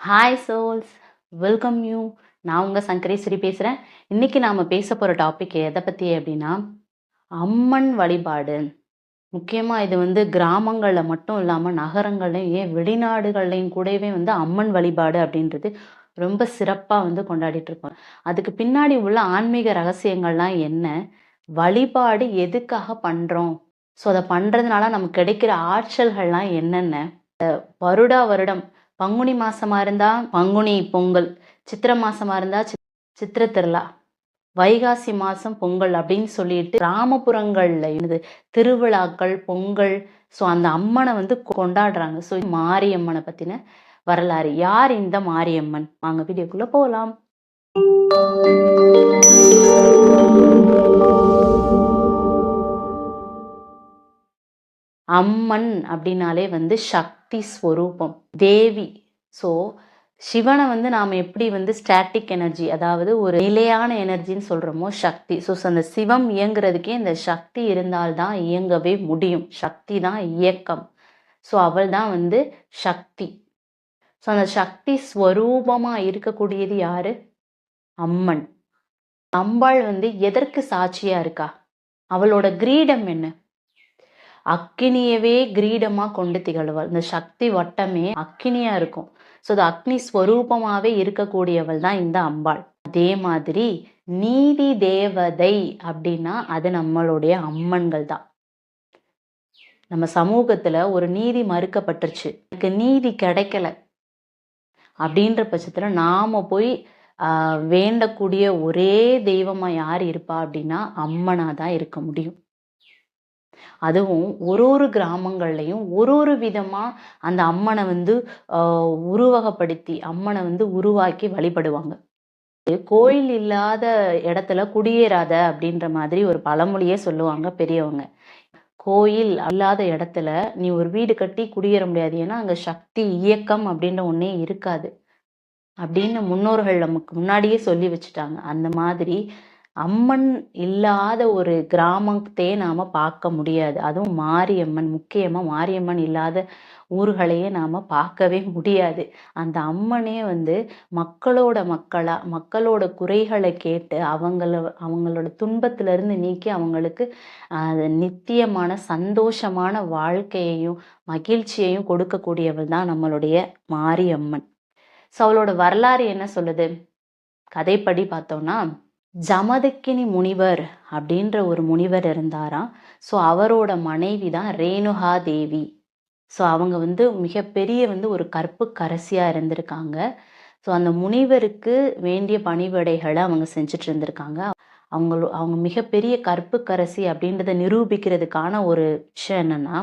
Hi souls welcome you நான் உங்கள் சங்கரேஸ்வரி பேசுகிறேன் இன்றைக்கி நாம் பேச போகிற டாபிக் எதை பற்றி அப்படின்னா அம்மன் வழிபாடு. முக்கியமாக இது வந்து கிராமங்களில் மட்டும் இல்லாமல் நகரங்கள்லையும் ஏன் வெளிநாடுகள்லையும் கூடவே வந்து அம்மன் வழிபாடு அப்படின்றது ரொம்ப சிறப்பாக வந்து கொண்டாடிட்டு இருக்கோம். அதுக்கு பின்னாடி உள்ள ஆன்மீக ரகசியங்கள்லாம் என்ன? வழிபாடு எதுக்காக பண்ணுறோம் ஸோ அதை பண்ணுறதுனால நமக்கு கிடைக்கிற ஆற்றல்கள்லாம் என்னென்ன? வருடா வருடம் பங்குனி மாசமா இருந்தா பங்குனி பொங்கல் சித்திரை மாசமா இருந்தா சித்- சித்திரை திருவிழா வைகாசி மாசம் பொங்கல் அப்படின்னு சொல்லிட்டு கிராமப்புறங்கள்ல இருந்து திருவிழாக்கள் பொங்கல் ஸோ அந்த அம்மனை வந்து கொண்டாடுறாங்க. ஸோ மாரியம்மனை பத்தின வரலாறு. யார் இந்த மாரியம்மன்? வாங்க வீடியோக்குள்ள போகலாம் அம்மன் அப்படின்னாலே வந்து சக்தி சக்தி ஸ்வரூபம் தேவி. ஸோ சிவனை வந்து நாம் எப்படி வந்து ஸ்டாட்டிக் எனர்ஜி அதாவது ஒரு நிலையான எனர்ஜின்னு சொல்கிறோமோ சக்தி. ஸோ அந்த சிவம் இயங்குறதுக்கே இந்த சக்தி இருந்தால்தான் இயங்கவே முடியும். சக்தி தான் இயக்கம். ஸோ அவள் தான் வந்து சக்தி. ஸோ அந்த சக்தி ஸ்வரூபமாக இருக்கக்கூடியது யாரு? அம்மன். அம்பாள் வந்து எதற்கு சாட்சியாக இருக்கா? அவளோட கிரீடம் என்ன? அக்கினியவே கிரீடமா கொண்டு திகழ்வாள். இந்த சக்தி வட்டமே அக்கினியா இருக்கும். ஸோ அது அக்னி ஸ்வரூபமாவே இருக்கக்கூடியவள் தான் இந்த அம்பாள். அதே மாதிரி நீதி தேவதை அப்படின்னா அது நம்மளுடைய அம்மன்கள் தான். நம்ம சமூகத்துல ஒரு நீதி மறுக்கப்பட்டுருச்சு. எனக்கு நீதி கிடைக்கல. அப்படின்ற பட்சத்துல நாம போய் ஆஹ், வேண்டக்கூடிய ஒரே தெய்வமா யார் இருப்பா அப்படின்னா அம்மனா தான் இருக்க முடியும். அதுவும் ஒரு ஒரு கிராமங்கள்லையும் ஒரு ஒரு விதமா அந்த அம்மனை வந்து ஆஹ், உருவகப்படுத்தி அம்மனை வந்து உருவாக்கி வழிபடுவாங்க. கோயில் இல்லாத இடத்துல குடியேறாத அப்படின்ற மாதிரி ஒரு பழமொழியே சொல்லுவாங்க பெரியவங்க. கோயில் இல்லாத இடத்துல நீ ஒரு வீடு கட்டி குடியேற முடியாது. ஏன்னா அங்க சக்தி இயக்கம் அப்படின்ற ஒண்ணே இருக்காது. அப்படின்னு முன்னோர்கள் நமக்கு முன்னாடியே சொல்லி வச்சுட்டாங்க. அந்த மாதிரி அம்மன் இல்லாத ஒரு கிராமத்தையே நாம பார்க்க முடியாது. அதுவும் மாரியம்மன் முக்கியமா மாரியம்மன் இல்லாத ஊர்களையே நாம பார்க்கவே முடியாது. அந்த அம்மனே வந்து மக்களோட மக்களா மக்களோட குறைகளை கேட்டு அவங்கள அவங்களோட துன்பத்துல இருந்து நீக்கி அவங்களுக்கு நித்தியமான சந்தோஷமான வாழ்க்கையையும் மகிழ்ச்சியையும் கொடுக்கக்கூடியவள் தான் நம்மளுடைய மாரியம்மன். ஸோ அவளோட வரலாறு என்ன சொல்லுது? கதைப்படி பார்த்தோம்னா ஜமதக்கினி முனிவர் அப்படின்ற ஒரு முனிவர் இருந்தாராம். ஸோ அவரோட மனைவி தான் ரேணுகா தேவி ஸோ அவங்க வந்து மிகப்பெரிய வந்து ஒரு கற்பு கரசியாக இருந்திருக்காங்க. ஸோ அந்த முனிவருக்கு வேண்டிய பணிவிடைகளை அவங்க செஞ்சுட்டு இருந்திருக்காங்க. அவங்களோ அவங்க மிகப்பெரிய கற்புக்கரசி அப்படின்றத நிரூபிக்கிறதுக்கான ஒரு விஷயம் என்னன்னா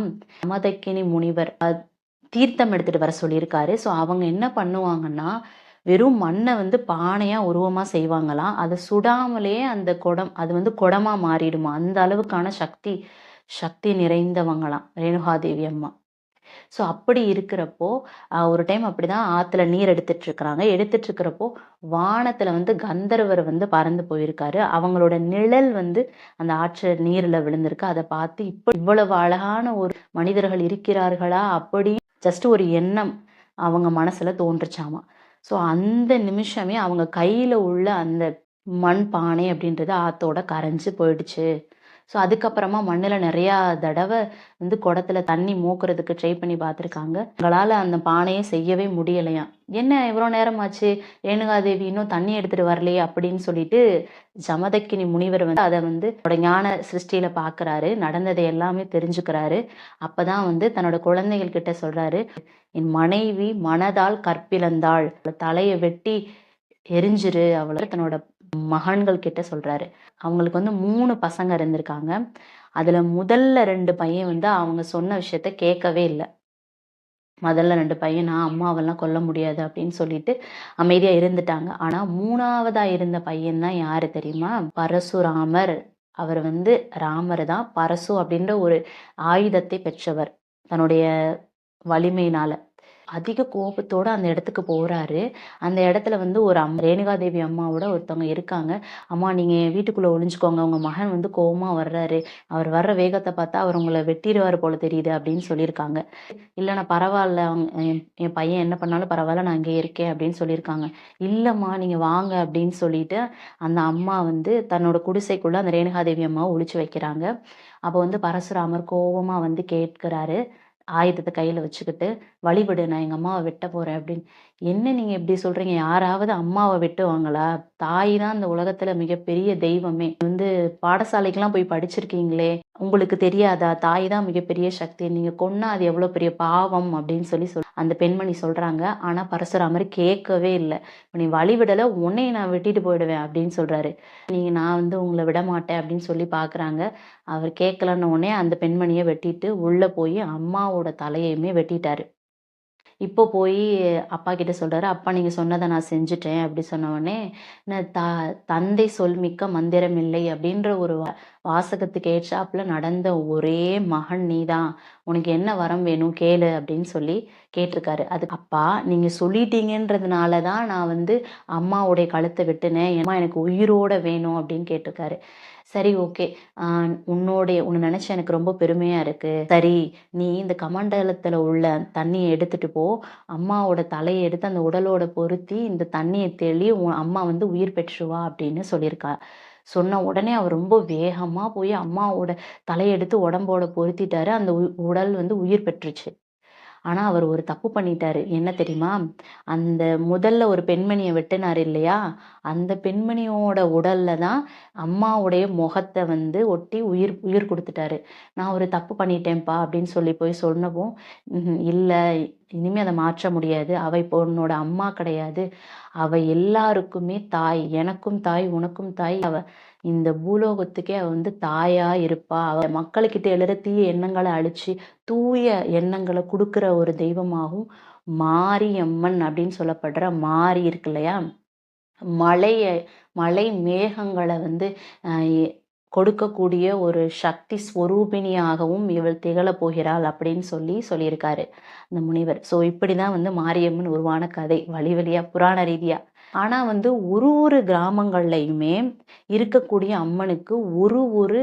ஜமதக்கினி முனிவர் தீர்த்தம் எடுத்துட்டு வர சொல்லியிருக்காரு. ஸோ அவங்க என்ன பண்ணுவாங்கன்னா வெறும் மண்ணை வந்து பானையாக உருவமா செய்வாங்களாம். அதை சுடாமலே அந்த குடம் அது வந்து குடமா மாறிடுமா? அந்த அளவுக்கான சக்தி சக்தி நிறைந்தவங்களாம் ரேணுகாதேவி அம்மா. ஸோ அப்படி இருக்கிறப்போ ஒரு டைம் அப்படிதான் ஆற்றுல நீர் எடுத்துட்டு இருக்கிறாங்க எடுத்துட்டு இருக்கிறப்போ வானத்துல வந்து கந்தர்வர் வந்து பறந்து போயிருக்காரு. அவங்களோட நிழல் வந்து அந்த ஆற்று நீர்ல விழுந்திருக்கு. அதை பார்த்து இப்ப இவ்வளவு அழகான ஒரு மனிதர்கள் இருக்கிறார்களா? அப்படி ஜஸ்ட் ஒரு எண்ணம் அவங்க மனசுல தோன்றுச்சாமா? ஸோ அந்த நிமிஷமே அவங்க கையில் உள்ள அந்த மண் பானை அப்படின்றது ஆத்தோட கரைஞ்சி போயிடுச்சு. ஸோ அதுக்கப்புறமா மண்ணில் நிறையா தடவை வந்து குடத்துல தண்ணி மூக்குறதுக்கு ட்ரை பண்ணி பார்த்துருக்காங்க. எங்களால் அந்த பானையை செய்யவே முடியலையாம் என்ன இவ்வளோ நேரமாச்சு? ரேணுகாதேவி இன்னும் தண்ணி எடுத்துகிட்டு வரலையே அப்படின்னு சொல்லிட்டு ஜமதக்கினி முனிவர் வந்து அதை வந்து அவரோட ஞான சிருஷ்டியில் பார்க்கறாரு. நடந்ததை எல்லாமே தெரிஞ்சுக்கிறாரு. அப்போ தான் வந்து தன்னோட குழந்தைகள் கிட்ட சொல்கிறாரு என் மனைவி மனதால் கற்பிழந்தாள் தலையை வெட்டி எரிஞ்சிரு. அவளை தன்னோட மகன்கள் கிட்ட சொல்றாரு. அவங்களுக்கு வந்து மூணு பசங்க இருந்திருக்காங்க. அதுல முதல்ல ரெண்டு பையன் வந்து அவங்க சொன்ன விஷயத்த கேட்கவே இல்லை. முதல்ல ரெண்டு பையன் நான் அம்மாவெல்லாம் கொல்ல முடியாது அப்படின்னு சொல்லிட்டு அமைதியா இருந்துட்டாங்க. ஆனா மூணாவதா இருந்த பையன் தான் யாரு தெரியுமா? பரசுராமர். அவர் வந்து ராமர் தான். பரசு அப்படின்ற ஒரு ஆயுதத்தை பெற்றவர். தன்னுடைய வலிமையினால. அதிக கோபத்தோடு அந்த இடத்துக்கு போகிறாரு அந்த இடத்துல வந்து ஒரு அம் ரேணுகாதேவி அம்மாவோட ஒருத்தவங்க இருக்காங்க. "அம்மா நீங்கள் என் வீட்டுக்குள்ளே ஒழிஞ்சுக்கோங்க உங்க மகன் வந்து கோபமாக வர்றாரு. அவர் வர்ற வேகத்தை பார்த்தா அவர் உங்களை வெட்டிடுவார் போல தெரியுது" அப்படின்னு சொல்லியிருக்காங்க. இல்லைண்ணா பரவாயில்ல அவங்க என் பையன் என்ன பண்ணாலும் பரவாயில்ல நான் இங்கே இருக்கேன்" அப்படின்னு சொல்லியிருக்காங்க. இல்லைம்மா நீங்கள் வாங்க" அப்படின்னு சொல்லிட்டு அந்த அம்மா வந்து தன்னோட குடிசைக்குள்ளே அந்த ரேணுகாதேவி அம்மாவை ஒழிச்சு வைக்கிறாங்க. அப்போ வந்து பரசுராமர் கோபமாக வந்து கேட்கிறாரு. ஆயுதத்தை கையில வச்சுக்கிட்டு, "வழிவிடு நான் எங்க அம்மாவை வெட்ட போறேன்" அப்படின்னு. "என்ன நீங்க இப்படி சொல்றீங்க? யாராவது அம்மாவை வெட்டுவாங்களா? தாய் தான் இந்த உலகத்துல மிகப்பெரிய தெய்வமே. வந்து பாடசாலைக்கெல்லாம் போய் படிச்சிருக்கீங்களே! உங்களுக்கு தெரியாதா? தாய் தான் மிகப்பெரிய சக்தி. நீங்க கொன்னா அது எவ்வளோ பெரிய பாவம்" அப்படின்னு சொல்லி சொல் அந்த பெண்மணி சொல்றாங்க. ஆனா பரசுராமர் கேட்கவே இல்லை "நீ வழிவிடல, உன்னைய நான் வெட்டிட்டு போயிடுவேன்" அப்படின்னு சொல்றாரு. "நீங்க நான் வந்து உங்கள விடமாட்டேன்" அப்படின்னு சொல்லி பார்க்குறாங்க. அவர் கேட்கலன்ன உடனே அந்த பெண்மணியை வெட்டிட்டு, உள்ள போய் அம்மாவோட தலையையுமே வெட்டிட்டாரு. இப்போ போய் அப்பா கிட்ட சொல்றாரு, "அப்பா நீங்க சொன்னதை நான் செஞ்சுட்டேன்" அப்படி சொன்ன உடனே, "ந த தந்தை சொல் மிக்க மந்திரம் இல்லை" அப்படின்ற ஒரு வாசகத்துக்கு ஏற்றாப்புல நடந்த ஒரே மகன் நீதான். "உனக்கு என்ன வரம் வேணும் கேளு" அப்படின்னு சொல்லி கேட்டிருக்காரு. அதுக்கு "அப்பா நீங்க சொல்லிட்டீங்கன்றதுனால தான் நான் வந்து அம்மாவுடைய கழுத்தை விட்டுனேன் அம்மா எனக்கு உயிரோட வேணும்" அப்படின்னு கேட்டிருக்காரு. "சரி ஓகே. உன்னோடைய உன்னை நினச்ச எனக்கு ரொம்ப பெருமையா இருக்கு. சரி நீ இந்த கமண்டலத்துல உள்ள தண்ணியை எடுத்துட்டு போ. அம்மாவோட தலையை எடுத்து அந்த உடலோட பொருத்தி இந்த தண்ணியை தெளி உன் அம்மா வந்து உயிர் பெற்றுவா அப்படின்னு சொல்லியிருக்கா. சொன்ன உடனே அவர் ரொம்ப வேகமா போய் அம்மாவோட தலையெடுத்து உடம்போட பொருத்திட்டாரு. அந்த உ உடல் வந்து உயிர் பெற்றுச்சு. ஆனால் அவர் ஒரு தப்பு பண்ணிட்டாரு. என்ன தெரியுமா? அந்த முதல்ல ஒரு பெண்மணியை வெட்டினார் இல்லையா? அந்த பெண்மணியோட உடல்ல தான் அம்மாவுடைய முகத்தை வந்து ஒட்டி உயிர் உயிர் கொடுத்துட்டாரு "நான் ஒரு தப்பு பண்ணிட்டேன்ப்பா" அப்படின்னு சொல்லி போய் சொன்னவும், இல்லை இனிமே அதை மாற்ற முடியாது. அவ இப்போ உன்னோட அம்மா கிடையாது. அவ எல்லாருக்குமே தாய். எனக்கும் தாய், உனக்கும் தாய். அவ இந்த பூலோகத்துக்கே அவ வந்து தாயா இருப்பா. அவ மக்களுக்கிட்ட எழுற தீய எண்ணங்களை அழிச்சு, தூய எண்ணங்களை கொடுக்குற ஒரு தெய்வமாகவும் மாரியம்மன்" அப்படின்னு சொல்லப்படுற மாரி இருக்கு இல்லையா? மலையை மலை மேகங்களை வந்து கொடுக்கக்கூடிய ஒரு சக்தி ஸ்வரூபிணியாகவும் இவள் திகழப் போகிறாள் அப்படின்னு சொல்லி சொல்லியிருக்காரு அந்த முனிவர். ஸோ இப்படிதான் வந்து மாரியம்மன் உருவான கதை. வழி வழியா புராண ரீதியா. ஆனா வந்து ஒரு ஒரு கிராமங்கள்லயுமே இருக்கக்கூடிய அம்மனுக்கு ஒரு ஒரு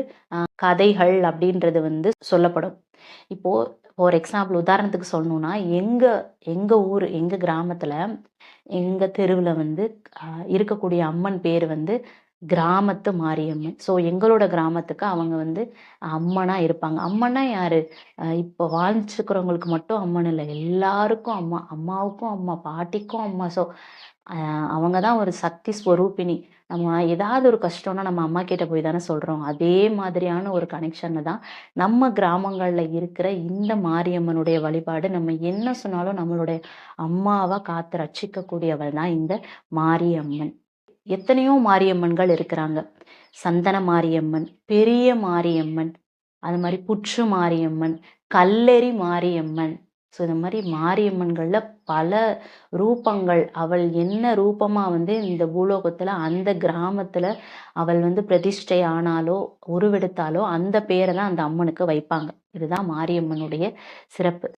கதைகள் அப்படின்றது வந்து சொல்லப்படும். இப்போ ஃபார் எக்ஸாம்பிள் உதாரணத்துக்கு சொல்லணும்னா, எங்க எங்க ஊரு எங்க கிராமத்துல, எங்க தெருவுல வந்து இருக்கக்கூடிய அம்மன் பேரு வந்து கிராமத்து மாரியம்மன். ஸோ எங்களோட கிராமத்துக்கு அவங்க வந்து அம்மனா இருப்பாங்க. அம்மன்னா யாரு? இப்போ வாழ்ந்துருக்கிறவங்களுக்கு மட்டும் அம்மன் இல்லை எல்லாருக்கும் அம்மா. அம்மாவுக்கும் அம்மா, பாட்டிக்கும் அம்மா. ஸோ அவங்க தான் ஒரு சக்தி ஸ்வரூபிணி. நம்ம ஏதாவது ஒரு கஷ்டம்னா நம்ம அம்மா கிட்ட போய் தானே சொல்றோம். அதே மாதிரியான ஒரு கனெக்ஷன் தான் நம்ம கிராமங்களில் இருக்கிற இந்த மாரியம்மனுடைய வழிபாடு. நம்ம என்ன சொன்னாலும் நம்மளுடைய அம்மாவை காத்து ரட்சிக்கக்கூடியவள் தான் இந்த மாரியம்மன். எத்தனையோ மாரியம்மன்கள் இருக்கிறாங்க. சந்தன மாரியம்மன் பெரிய மாரியம்மன் அது மாதிரி புற்று மாரியம்மன் கல்லெறி மாரியம்மன். ஸோ இந்த மாதிரி மாரியம்மன்களில் பல ரூபங்கள். அவள் என்ன ரூபமாக வந்து இந்த பூலோகத்தில் அந்த கிராமத்தில் அவள் வந்து பிரதிஷ்டை ஆனாலோ உருவெடுத்தாலோ அந்த பேரை தான் அந்த அம்மனுக்கு வைப்பாங்க. இதுதான் மாரியம்மனுடைய சிறப்பு.